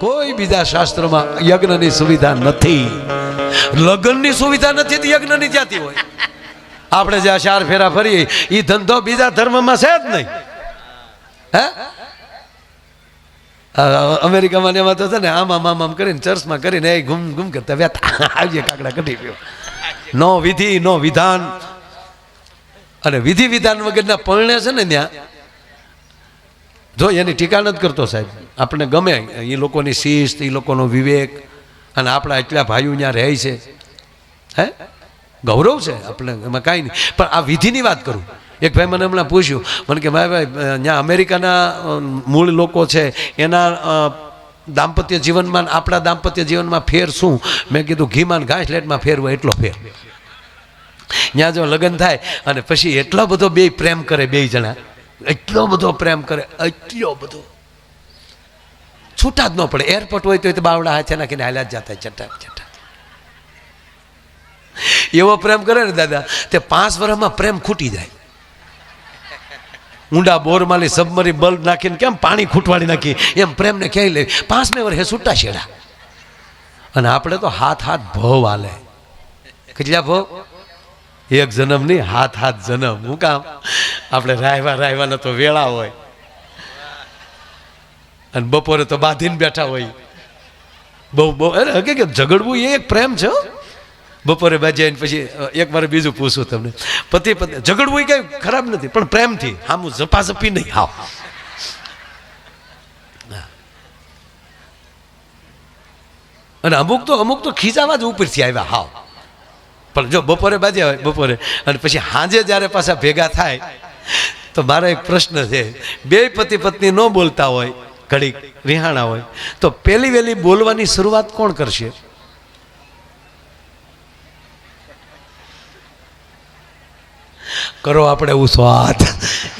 કોઈ બીજા શાસ્ત્રમાં યજ્ઞની સુવિધા નથી. લગ્નની સુવિધા નથી તો યજ્ઞની જાતી હોય? આપણે જ્યાં ચાર ફેરા ફરીએ એ ધંધો બીજા ધર્મમાં છે જ નહીં. હે? અમેરિકામાં ને એમાં તો છે ને આમ આમ આમ આમ કરીને ચર્ચમાં કરીને એ ગુમ ગુમ કરતા વ્યાતા આવીએ કાકડા કઢી ગયો નો વિધિ, નો વિધાન. અને વિધિ વિધાન વગરના પરણે છે ને ત્યાં જો એની ટીકા નથી કરતો સાહેબ આપણને ગમે એ લોકોની શિસ્ત, એ લોકોનો વિવેક અને આપણા એટલા ભાઈઓ ત્યાં રહે છે. હે? ગૌરવ છે આપણે, એમાં કાંઈ નહીં. પણ આ વિધિની વાત કરું. એક ભાઈ મને હમણાં પૂછ્યું, મને કે ભાઈ ભાઈ, ત્યાં અમેરિકાના મૂળ લોકો છે, એના દાંપત્ય જીવનમાં આપણા દાંપત્ય જીવનમાં ફેર શું? મેં કીધું ઘીમાં ઘાસલેટમાં ઘાસ લેટમાં ફેર હોય એટલો ફેર. ત્યાં જો લગ્ન થાય અને પછી એટલો બધો બે પ્રેમ કરે બે જણા. એટલો બધો પ્રેમ કરે, એટલો બધો. છૂટા જ ન પડે. એરપોર્ટ હોય તો બાવડા હાથે નાખીને હાલ્યા જ જતા ચટા ચટા એવો પ્રેમ કરે ને દાદા, તે પાંચ વર્ષમાં પ્રેમ ખૂટી જાય. ઊંડા બોરમાલી સબમરી બલ્બ નાખીને કેમ પાણી ખૂટવાડી નાખી? એમ પ્રેમને ક્યાંય લે? પાંચમે વર્ષે છૂટા છેડા અને આપણે તો હાથ હાથ ભવ હાલે કેટલા ભવ એક જન્મ નહીં, હાથ હાથ જન્મ. હું કામ? આપણે રાયવા રાયવાના તો વેળા હોય. અને બપોરે તો બાંધીને બેઠા હોય. બહુ બહુ, અરે હકીકત, ઝઘડવું એ એક પ્રેમ છે હો. બપોરે બાજી પછી એક વાર બીજું પૂછું તમને. પતિ પતિ, ઝઘડવું એ કઈ ખરાબ નથી, પણ પ્રેમથી. હામું ઝપાઝપી નહીં, હાવ. અને અમુક તો અમુક તો ખીચાવા જ ઉપરથી આવ્યા, હાવ. પણ જો બપોરે બાજ્યા હોય, બપોરે. અને પછી સાંજે જ્યારે પાછા ભેગા થાય, તો મારો એક પ્રશ્ન છે. બે પતિ પત્ની ન બોલતા હોય, ઘડીક રિહાણા હોય, તો પહેલી વહેલી બોલવાની શરૂઆત કોણ કરશે? કરો આપણે હાથ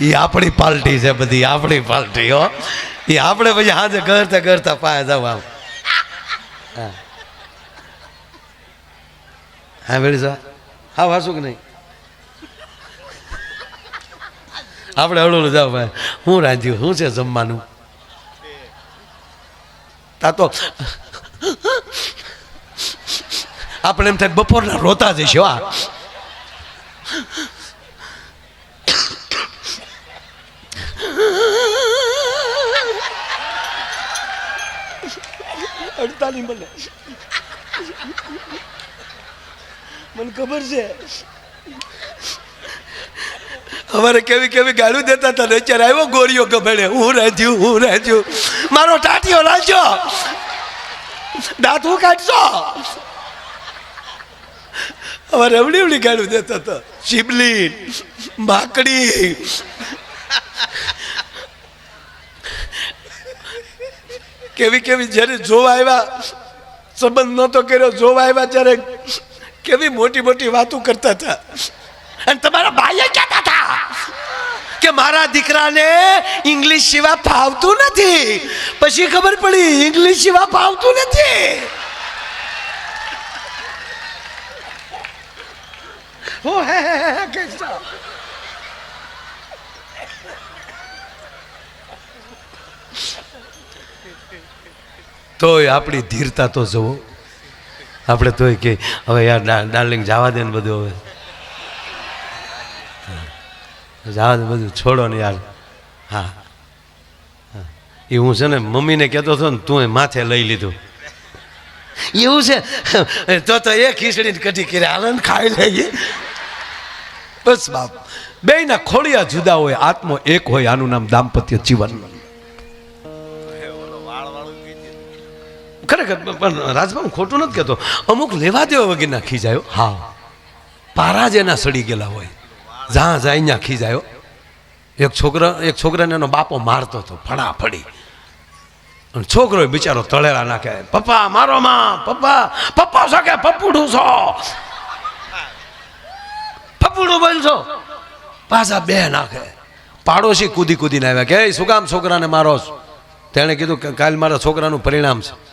એ આપણી પાર્ટી છે બધી, આપણી પાર્ટી હો. એ આપણે પછી હાજર કરતા કરતા પાયા જવા હા. હા, વેળી સા હા વાસું કે નહીં? આપણે હળવું જાઓ ભાઈ. હું રાંધ્યું? શું છે જમવાનું? તા તો આપણે એમ થાય બપોરના રોતા જઈશું આ અડતાલી મને મને ખબર છે. અમારે કેવી કેવી ગાળું દેતા હતા અત્યારે આવ્યો ગોરીઓ ગભેડે. હું રાંધ્યું હું રાંધ્યું. મારો ટાટીઓ લાવજો દાંત કાઢશો? અમારે એવડી એવડી ગાળું દેતા હતા. શિબલી માકડી કેવી કેવી જ્યારે જોવા આવ્યા, સંબંધ નહોતો કર્યો, જોવા આવ્યા ત્યારે કેવી મોટી મોટી વાતો કરતા હતા. અને તમારા ભાઈએ કહેતા હતા કે મારા દીકરાને ઇંગ્લિશ સિવાય ફાવતું નથી. પછી ખબર પડી, ઇંગ્લિશ સિવાય ફાવતું નથી. કહેતા. તોય આપણી ધીરતા તો જુઓ. આપણે તોય કે, હવે યાર ડાર્લિંગ જવા દે ને બધું હવે. જવા દે બધું, છોડો ને યાર. હા. એ હું છે ને, મમ્મીને કહેતો હતો ને, તું માથે લઈ લીધું. એવું છે? તો તો એ ખીચડીને કઢી કરી આનંદ ખાઈ લઈએ. બસ બાપ. બેયના ખોડિયા જુદા હોય, આત્મો એક હોય, આનું નામ દાંપત્ય જીવન. ખરેખર પણ રાજભા હું ખોટું નથી કહેતો. અમુક લેવા દેવા વગરના ખીજાયો. હા. પારા જ એના સડી ગયેલા હોય જ્યાં જાય ત્યાં ખીજાયો. એક છોકરા એક છોકરાને એનો બાપો મારતો હતો ફડા ફડી અને છોકરો બિચારો તળેલા નાખે પપ્પા મારો માં પપ્પા પપ્પા છો કે પપ્પુડું છો. પપ્પુડું બોલ છો પાછા બે નાખે. પાડોશી કૂદી કૂદીને આવ્યા કે શું કામ છોકરાને મારો છો?" તેણે કીધું કે કાલ મારા છોકરાનું પરિણામ છે.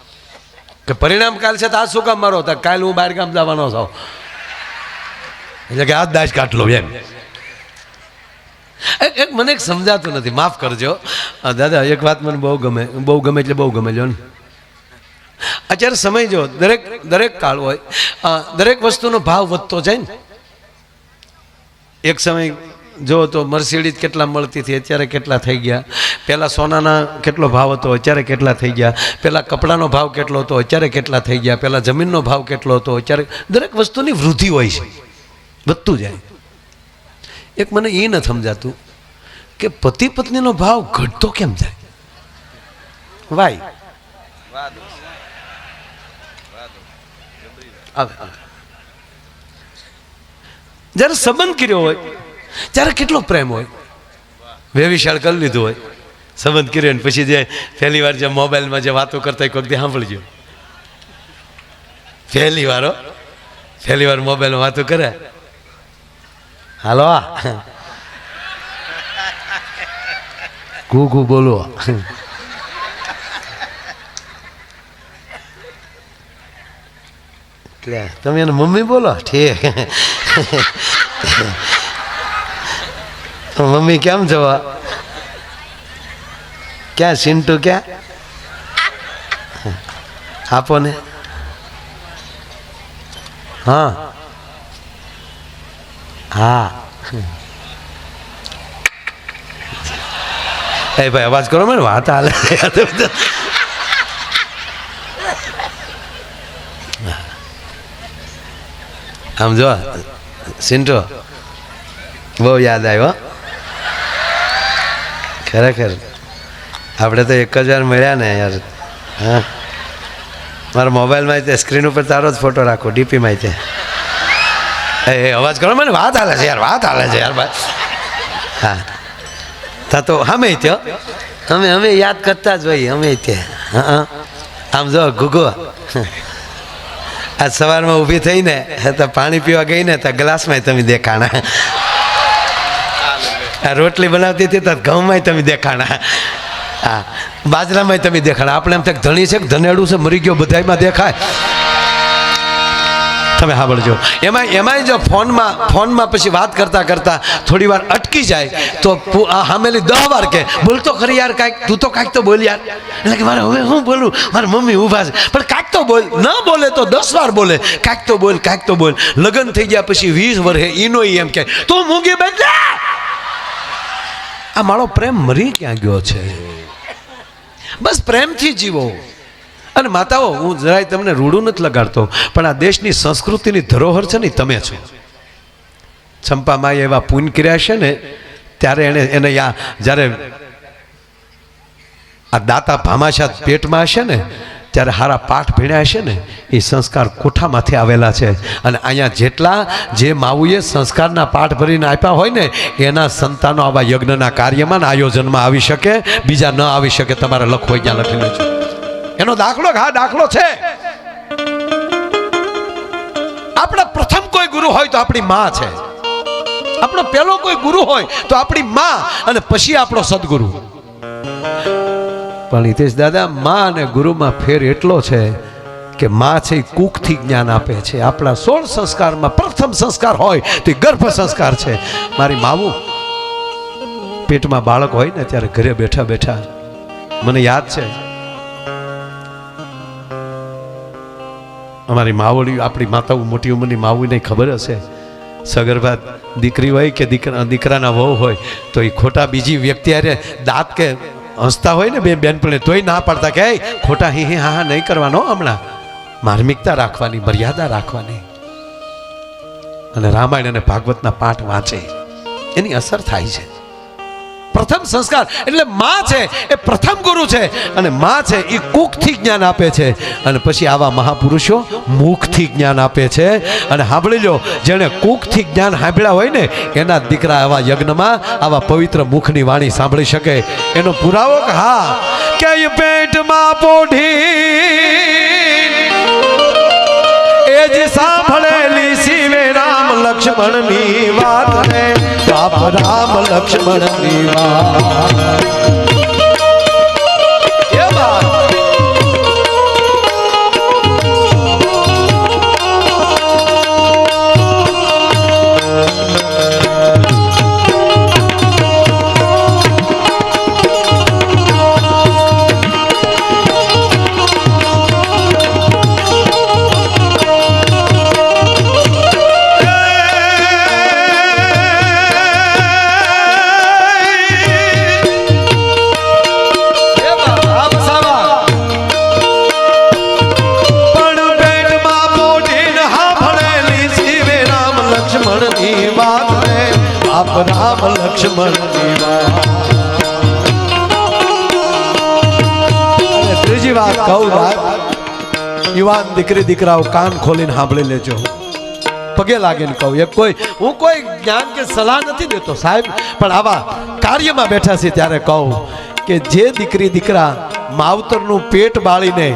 કે પરિણામ કાલ છે તો આજ શું કામ મારો? તો કાલ હું બહાર ગામ જવાનો છું. એટલે કે આજ દાજ કાટલો એમ. એક મને એક સમજાતું નથી. માફ કરજો. દાદા, એક વાત મને બહુ ગમે. બહુ ગમે એટલે બહુ ગમે જો ને. અત્યારે સમય જો, દરેક દરેક કાળ હોય. દરેક વસ્તુનો ભાવ વધતો જાય ને. એક સમય જો તો મર્સિડીઝ કેટલા મળતી હતી, અત્યારે કેટલા થઈ ગયા? પહેલાં સોનાના કેટલો ભાવ હતો, અત્યારે કેટલા થઈ ગયા? પહેલાં કપડાનો ભાવ કેટલો હતો, અત્યારે કેટલા થઈ ગયા? પહેલાં જમીનનો ભાવ કેટલો હતો, અત્યારે દરેક વસ્તુની વૃદ્ધિ હોય છે. વધતું જાય. એક મને એ ન સમજાતું કે પતિ પત્નીનો ભાવ ઘટતો કેમ જાય? વાય. આવે. જ્યારે સંબંધ કર્યો હોય ત્યારે કેટલો પ્રેમ હોય? વેવિશાળ કરી લીધું હોય. સંબંધ કર્યો ને પછી જે પહેલી વાર જે મોબાઈલમાં જે વાતો કરતા એક વખતે સાંભળજો. પહેલી વાર પહેલી વાર મોબાઈલમાં વાતો કરે. હાલો. ગુ બોલો. એટલે તમે એને મમ્મી બોલો? ઠીક. મમ્મી કેમ છો ક્યાં સિન્ટુ ક્યાં આપો ને હા હા એ ભાઈ અવાજ કરો મને વાત હાલે આમ જો સિન્ટો બહુ યાદ આવ્યો ખરેખર. આપણે તો એક જ વાર મળ્યા ને યાર. હા. મારા મોબાઈલમાં તે સ્ક્રીન ઉપર તારો જ ફોટો રાખો, ડીપીમાં તે. એ અવાજ કરો, મને વાત હાલે છે યાર, વાત હાલે છે યાર હા. તા તો અમે ત્યાં અમે અમે યાદ કરતા જ હોઈએ અમે તે. હા આમ જો ગુગો આજ સવારમાં ઊભી થઈને, તો પાણી પીવા ગઈ ને, તો ગ્લાસમાં તમે દેખાણા. રોટલી બનાવતી હતી તો ઘઉંમાં તમે દેખાણા. હા બાજરામાં તમે દેખાણા. આપણે એમ થાય ધણી છે કે ધનેડું છે, મરી ગયો બધામાં દેખાય. તમે સાંભળજો. એમાં એમાંય જો ફોનમાં ફોનમાં પછી વાત કરતા કરતા થોડી વાર અટકી જાય, તો હામેલી દહ વાર કે બોલતો ખરી યાર કાંઈક, તું તો કાંઈક તો બોલ યાર. એટલે કે મારે હવે હું બોલું? મારી મમ્મી ઊભા છે. પણ કાંઈક તો બોલ. ન બોલે તો દસ વાર બોલે. કાંઈક તો બોલ, કાંઈક તો બોલ. લગ્ન થઈ ગયા પછી વીસ વર્ષે ઈ એમ કે, તું મૂંગી જા આ મારો પ્રેમ મરી ક્યાં ગયો છે? બસ પ્રેમથી જીવો. અને માતાઓ, હું જરાય તમને રૂડું નથી લગાડતો, પણ આ દેશની સંસ્કૃતિની ધરોહર છે ને તમે છો. ચંપામાએ એવા પૂન કર્યા છે ને, ત્યારે એને એને યા, જ્યારે આ દાતા ભામાશા પેટમાં હશે ને ત્યારે હારા પાઠ ભીણ્યા હશે ને, એ સંસ્કાર કોઠામાંથી આવેલા છે. અને અહીંયા જેટલા જે માવુએ સંસ્કારના પાઠ ભરીને આપ્યા હોય ને, એના સંતાનો આવા યજ્ઞના કાર્યમાં ને આયોજનમાં આવી શકે, બીજા ન આવી શકે, તમારે લખો અહીંયા લખી લેજો. એનો દાખલો હા દાખલો છે. આપણા પ્રથમ કોઈ ગુરુ હોય તો આપણી માં છે. આપણો પહેલો કોઈ ગુરુ હોય તો આપણી માં અને પછી આપણો સદગુરુ. પણ હિતેશ દાદા, મા અને ગુરુમાં ફેર એટલો છે કે મા છે એ કૂકથી જ્ઞાન આપે છે. આપણા સોળ સંસ્કારમાં પ્રથમ સંસ્કાર હોય તો ગર્ભ સંસ્કાર છે. મારી માવું પેટમાં બાળક હોય ને ત્યારે ઘરે બેઠા બેઠા મને યાદ છે. અમારી માવડી આપણી માતાઓ, મોટી ઉંમરની માવુને ખબર હશે. સગર્ભા દીકરી હોય કે દીકરા, દીકરાના વહુ હોય તો એ ખોટા બીજી વ્યક્તિ અરે દાંત કે હસતા હોય ને બે બેનપણે તોય ના પાડતા કે ખોટા હી હી હા નહીં કરવાનો હમણાં. માર્મિકતા રાખવાની, મર્યાદા રાખવાની. અને રામાયણ અને ભાગવતના પાઠ વાંચે. એની અસર થાય છે. પ્રથમ સંસ્કાર. એટલે માં છે એ પ્રથમ ગુરુ છે. અને માં છે એ કુકથી જ્ઞાન આપે છે. અને પછી આવા મહાપુરુષો મુખથી જ્ઞાન આપે છે. અને સાંભળી લો, જેણે કુકથી જ્ઞાન સાંભળ્યા હોય ને, એના દીકરા આવા યજ્ઞમાં આવા પવિત્ર મુખની વાણી સાંભળી શકે. એનો પુરાવો કે, હા કે પેટમાં પોઢી. એ જ સાંભળેલી શિવે રામ લક્ષ્મણની વાત બાપ રામ લક્ષ્મણ વાત ત્રીજી વાત, કહું વાત. યુવાન દીકરી, દીકરાઓ, કાન ખોલીને સાંભળી લેજો. પગે લાગીને કહું. એક કોઈ, હું કોઈ જ્ઞાન કે સલાહ નથી દેતો સાહેબ, પણ આવા કાર્યમાં બેઠા છે ત્યારે કહું કે જે દીકરી, દીકરા માવતરનું પેટ બાળીને,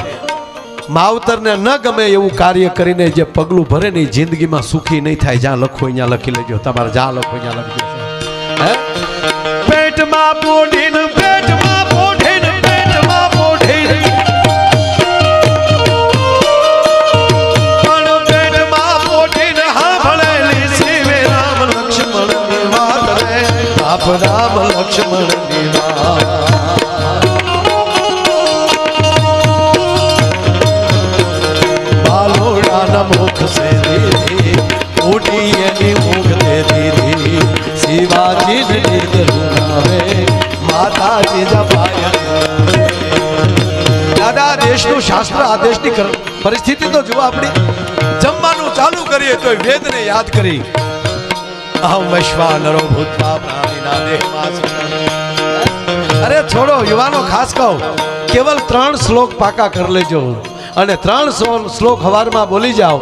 માવતરને ન ગમે એવું કાર્ય કરીને જે પગલું ભરે ને એ જિંદગીમાં સુખી નહીં થાય, જ્યાં લખો, અહીંયા લખી લેજો. તમારે જ્યાં લખો, અહીંયા લખી હે પેટમાં પોઢીને પેટમાં પોઢીને પેટમાં પોઢીને. પણ પેટમાં પોઢીને સાંભળેલી શિવે રામ રામ લક્ષ્મણની વાત દાદા, દેશનું શાસ્ત્ર આ દેશની પરિસ્થિતિ તો જુઓ આપણી. જમવાનું ચાલુ કરીએ તો વેદને યાદ કરી. અરે છોડો, યુવાનો, ખાસ કહો, કેવલ ત્રણ શ્લોક પાકા કરી લેજો. અને ત્રણ શ્લોક હવારમાં બોલી જાઓ.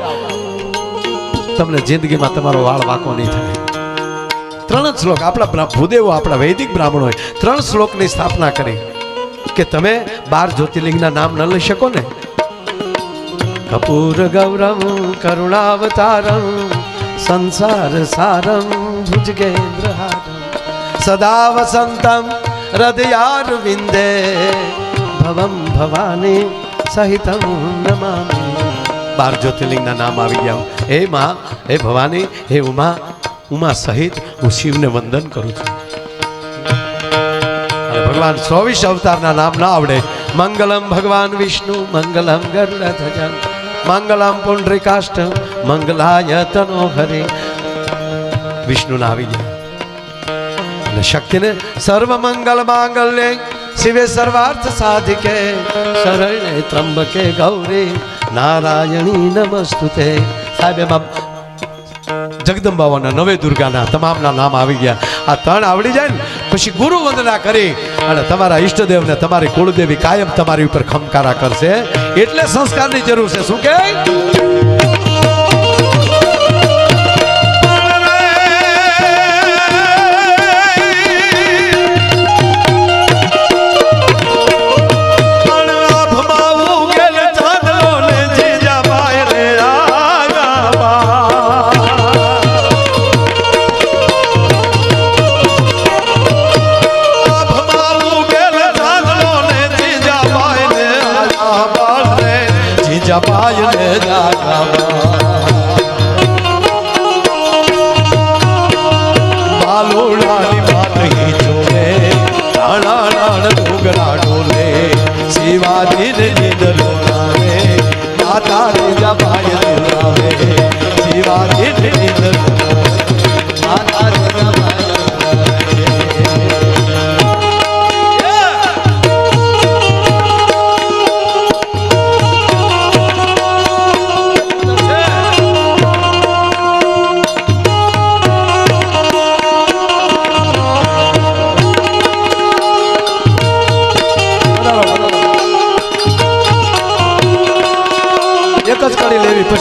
તમને જિંદગીમાં તમારો વાળ વાંકો નહીં થાય. ત્રણ શ્લોક આપણા ભૂદેવો આપણા વૈદિક બ્રાહ્મણોએ ત્રણ શ્લોકની સ્થાપના કરી. કે તમે બાર જ્યોતિર્લિંગના નામ ન લઈ શકો ને? કપૂર ગૌરમ કરુણાવતારમ સંસાર સારમ ભુજગેન્દ્ર સદા વસંતમ હૃદયાર વિંદે ભવમ ભવાની સહિતમ નમામિ. બાર જ્યોતિર્લિંગના નામ આવી ગયા. હે માં હે ભવાની હે ઉમા ઉમા સહિત હું શિવને વંદન કરું છું. ભગવાન ચોવીસ અવતારના નામ ના આવડે. મંગલમ ભગવાન વિષ્ણુ, મંગલમ ગરુડધ્વજ મંગલમ પુંડરીકાષ્ટ મંગલાય તનો હરે. વિષ્ણુના આવી ગયા અને શક્તિને સર્વ મંગલ માંગલ્ય શિવે સર્વાર્થ સાધિકે. શરણે ત્રંબકે ગૌરી. નારાયણી નમસ્તુતે. સાહેબ, એમાં જગદંબાઓના નવે દુર્ગાના તમામના નામ આવી ગયા. આ ત્રણ આવડી જાય ને, પછી ગુરુ વંદના કરી અને તમારા ઈષ્ટદેવને તમારી કુળદેવી કાયમ તમારી ઉપર ખમકારા કરશે. એટલે સંસ્કારની જરૂર છે. શું કે?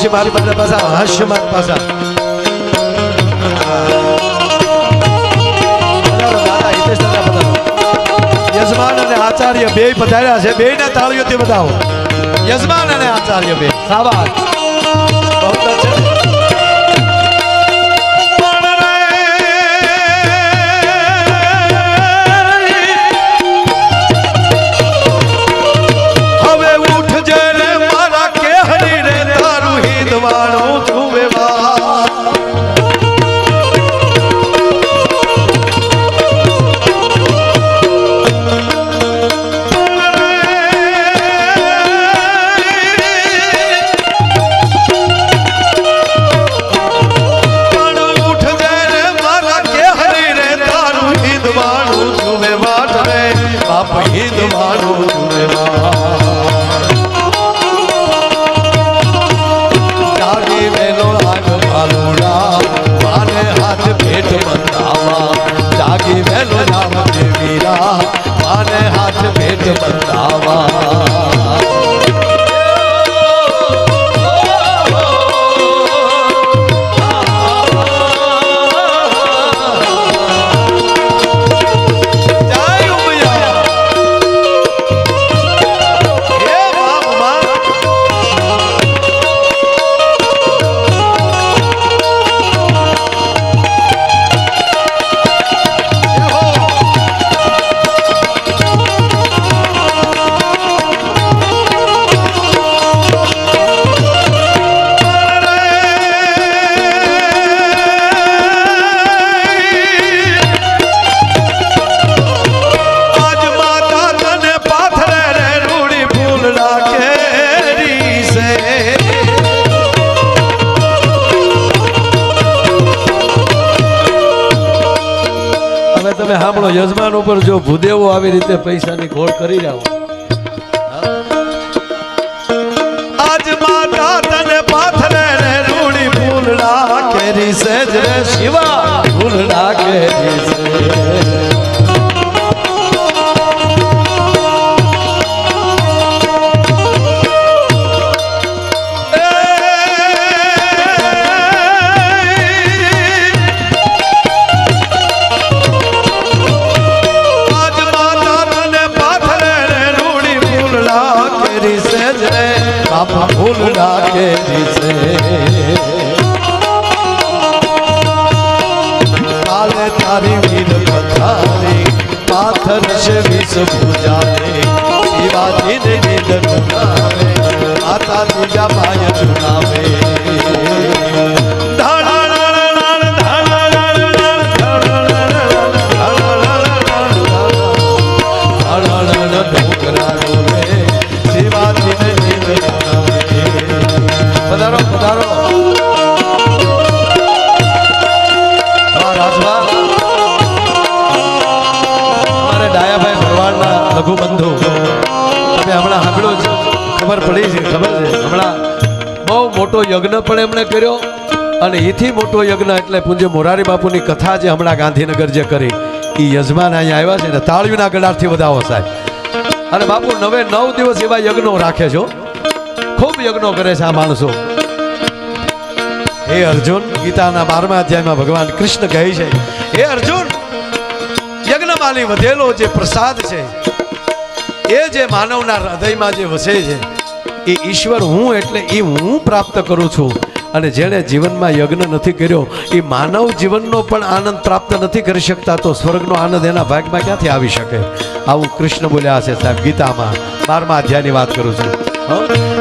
કડી મારી પાસે પધારો દાદા, હિતેશ દાદા પધારો. યજમાન અને આચાર્ય બે પધાર્યા છે બે ને તાળીઓથી બતાવો યજમાન અને આચાર્ય બે સાબાદ બહુ છે સાંભળો યજમાન ઉપર જો ભૂદેવો આવી રીતે પૈસાની ખોળ કરી રહ્યા હોય. છે વિષ પૂજારે શિવાજી ને નીંદ ટુનાવે માતા તુજા માય પડી છે, ખબર છે? હમણાં બહુ મોટો યજ્ઞ પણ એમણે કર્યો અને એથી મોટો યજ્ઞ એટલે પૂજ્ય મોરારી બાપુની કથા જે હમણાં ગાંધીનગર જે કરી એ યજમાન અહીંયા આવ્યા છે ને તાળીના ગડારથી વધાવો સાહેબ. અને બાપુ નવે નવ દિવસ એવા યજ્ઞો રાખે છો ખૂબ યજ્ઞો કરે છે આ માણસો. હે અર્જુન, ગીતાના બારમા અધ્યાયમાં ભગવાન કૃષ્ણ કહે છે, હે અર્જુન, યજ્ઞમાલી વધેલો જે પ્રસાદ છે, એ જે માનવના હૃદયમાં જે વસે છે એ ઈશ્વર હું એટલે એ હું પ્રાપ્ત કરું છું. અને જેણે જીવનમાં યજ્ઞ નથી કર્યો, એ માનવ જીવનનો પણ આનંદ પ્રાપ્ત નથી કરી શકતા, તો સ્વર્ગનો આનંદ એના ભાગમાં ક્યાંથી આવી શકે? આવું કૃષ્ણ બોલ્યા છે સાહેબ ગીતામાં. બારમા અધ્યાયની વાત કરું છું.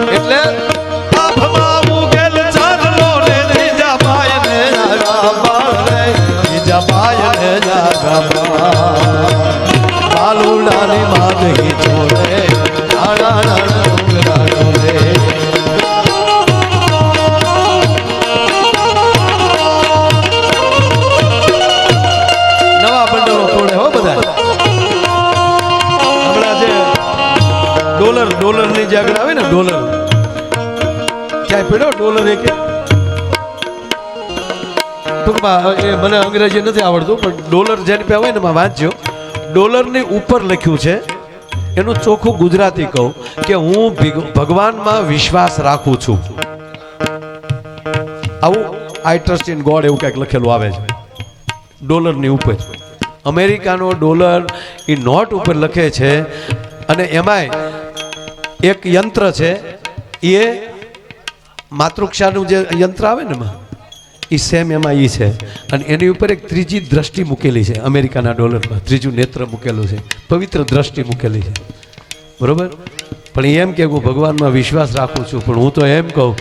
ટૂંકમાં એ મને અંગ્રેજી નથી આવડતું, પણ ડોલર જેની પે હોય ને એમાં વાંચજો. ડોલરની ઉપર લખ્યું છે, એનું ચોખ્ખું ગુજરાતી કહું, કે હું ભીગ- ભગવાનમાં વિશ્વાસ રાખું છું. આવું આઈ ટ્રસ્ટ ઇન ગોડ એવું કંઈક લખેલું આવે છે. ડોલરની ઉપર. અમેરિકાનો ડોલર એ નોટ ઉપર લખે છે, અને એમાંય એક યંત્ર છે, એ માતૃક્ષાનું જે યંત્ર આવે ને એમાં એ સેમ એમાં એ છે. અને એની ઉપર એક ત્રીજી દ્રષ્ટિ મૂકેલી છે, અમેરિકાના ડોલરમાં ત્રીજું નેત્ર મૂકેલું છે, પવિત્ર દ્રષ્ટિ મૂકેલી છે. બરોબર? પણ એમ કે હું ભગવાનમાં વિશ્વાસ રાખું છું, પણ હું તો એમ કહું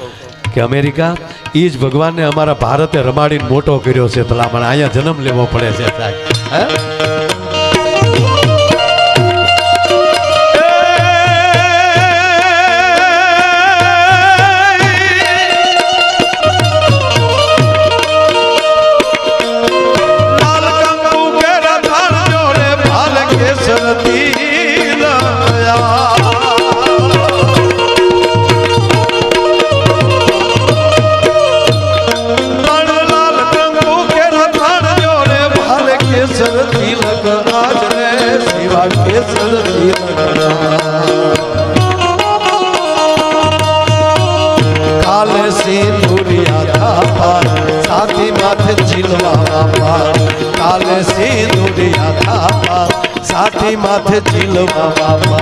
કે અમેરિકા એ જ ભગવાનને અમારા ભારતે રમાડીને મોટો કર્યો છે ભલામણ અહીંયા જન્મ લેવો પડે છે સાહેબ. સાથી જીલવા બાપા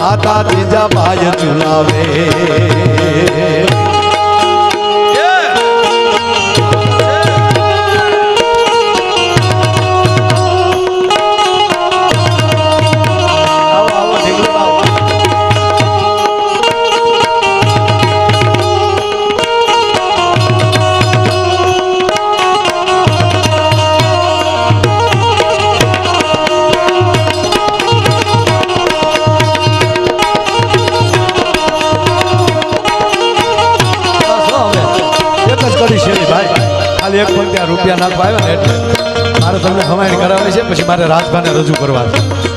માતા ત્રીજા પાય ચુનાવે તારે રાજભાને રજૂ કરવા છે.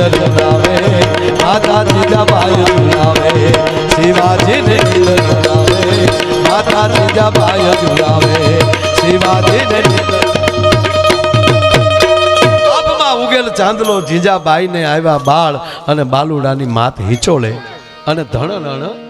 ગીત સુનાવે માતાજી જબાઈ સુનાવે શિવાજીને ગીત સુનાવે માતાજી જબાઈ સુનાવે શિવાજીને ઉગેલ ચાંદલો જીજાબાઈને આવ્યા બાળ અને બાલુડાની માત હિચોળે, અને ધણ ધણ